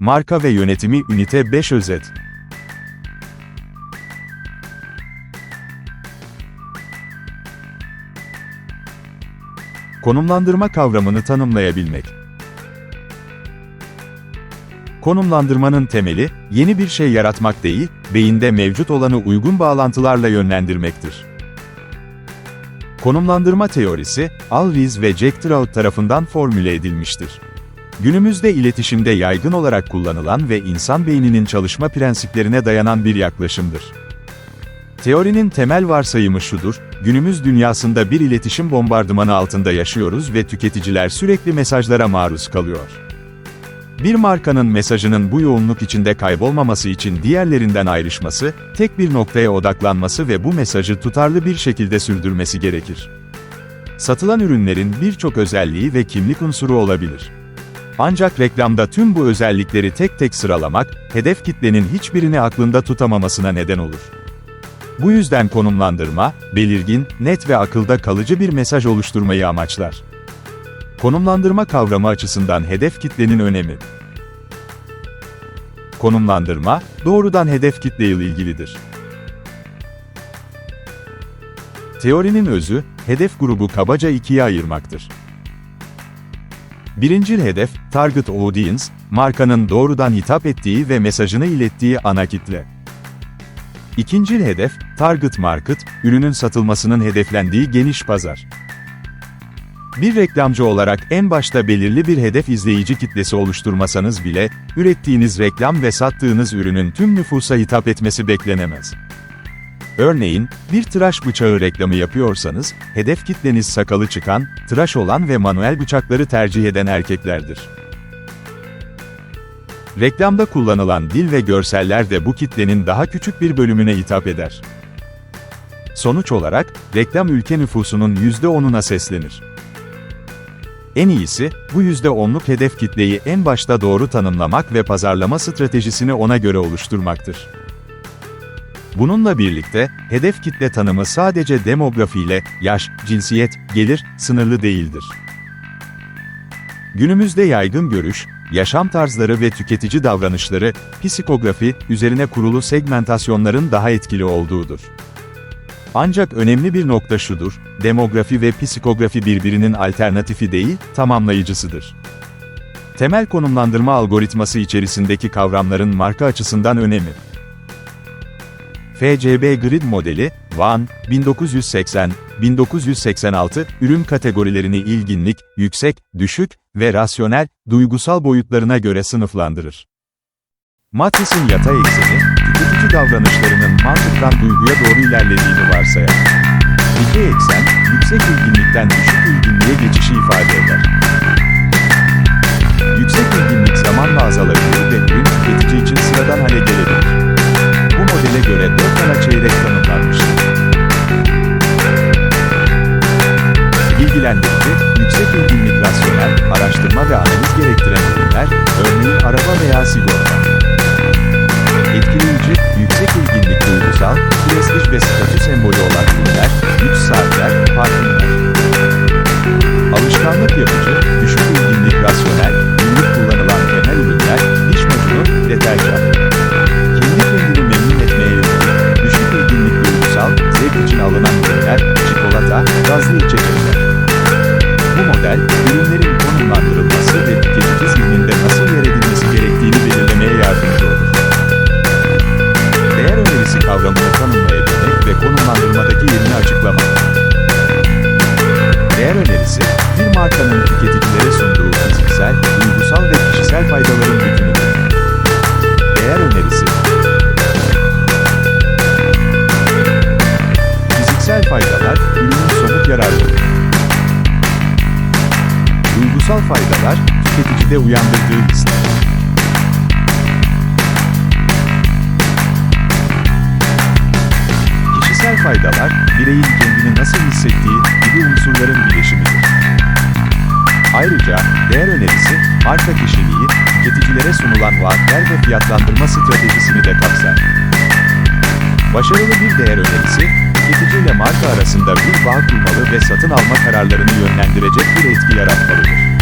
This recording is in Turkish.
Marka ve Yönetimi Ünite 5 Özet Konumlandırma kavramını tanımlayabilmek. Konumlandırmanın temeli, yeni bir şey yaratmak değil, beyinde mevcut olanı uygun bağlantılarla yönlendirmektir. Konumlandırma teorisi, Alvis ve Jack Trout tarafından formüle edilmiştir. Günümüzde iletişimde yaygın olarak kullanılan ve insan beyninin çalışma prensiplerine dayanan bir yaklaşımdır. Teorinin temel varsayımı şudur, günümüz dünyasında bir iletişim bombardımanı altında yaşıyoruz ve tüketiciler sürekli mesajlara maruz kalıyor. Bir markanın mesajının bu yoğunluk içinde kaybolmaması için diğerlerinden ayrışması, tek bir noktaya odaklanması ve bu mesajı tutarlı bir şekilde sürdürmesi gerekir. Satılan ürünlerin birçok özelliği ve kimlik unsuru olabilir. Ancak reklamda tüm bu özellikleri tek tek sıralamak, hedef kitlenin hiçbirini aklında tutamamasına neden olur. Bu yüzden konumlandırma, belirgin, net ve akılda kalıcı bir mesaj oluşturmayı amaçlar. Konumlandırma kavramı açısından hedef kitlenin önemi. Konumlandırma, doğrudan hedef kitle ile ilgilidir. Teorinin özü, hedef grubu kabaca ikiye ayırmaktır. Birincil hedef, target audience, markanın doğrudan hitap ettiği ve mesajını ilettiği ana kitle. İkincil hedef, target market, ürünün satılmasının hedeflendiği geniş pazar. Bir reklamcı olarak en başta belirli bir hedef izleyici kitlesi oluşturmasanız bile, ürettiğiniz reklam ve sattığınız ürünün tüm nüfusa hitap etmesi beklenemez. Örneğin, bir tıraş bıçağı reklamı yapıyorsanız, hedef kitleniz sakalı çıkan, tıraş olan ve manuel bıçakları tercih eden erkeklerdir. Reklamda kullanılan dil ve görseller de bu kitlenin daha küçük bir bölümüne hitap eder. Sonuç olarak, reklam ülke nüfusunun %10'una seslenir. En iyisi, bu %10'luk hedef kitleyi en başta doğru tanımlamak ve pazarlama stratejisini ona göre oluşturmaktır. Bununla birlikte, hedef kitle tanımı sadece demografiyle, yaş, cinsiyet, gelir, sınırlı değildir. Günümüzde yaygın görüş, yaşam tarzları ve tüketici davranışları, psikografi, üzerine kurulu segmentasyonların daha etkili olduğudur. Ancak önemli bir nokta şudur, demografi ve psikografi birbirinin alternatifi değil, tamamlayıcısıdır. Temel konumlandırma algoritması içerisindeki kavramların marka açısından önemi. FCB Grid modeli, Van, 1980, 1986, ürün kategorilerini ilginlik, yüksek, düşük ve rasyonel, duygusal boyutlarına göre sınıflandırır. Matris'in yatay ekseni, tüketici davranışlarının mantıktan duyguya doğru ilerlediğini varsayar. Dikey eksen, yüksek ilginlikten düşük ilginliğe geçişi ifade eder. Yüksek ilginlik zamanla azalabilir ve ürün tüketici için sıradan ürünlerin konumlandırılması ve tüketici zihninde nasıl yer edilmesi gerektiğini belirlemeye yardımcı olur. Değer önerisi kavramını tanımlayabilmek ve konumlandırmadaki yerini açıklamak. Değer önerisi, bir markanın tüketicilere sunduğu fiziksel, Duygusal faydalar, tüketicide uyandırdığı hisler. Kişisel faydalar, bireyin kendini nasıl hissettiği gibi unsurların bileşimidir. Ayrıca, değer önerisi, marka kişiliği, tüketicilere sunulan vaatler ve fiyatlandırma stratejisini de kapsar. Başarılı bir değer önerisi, tüketiciyle marka arasında bir bağ kurmalı ve satın alma kararlarını yönlendirecek bir etki yaratmalıdır.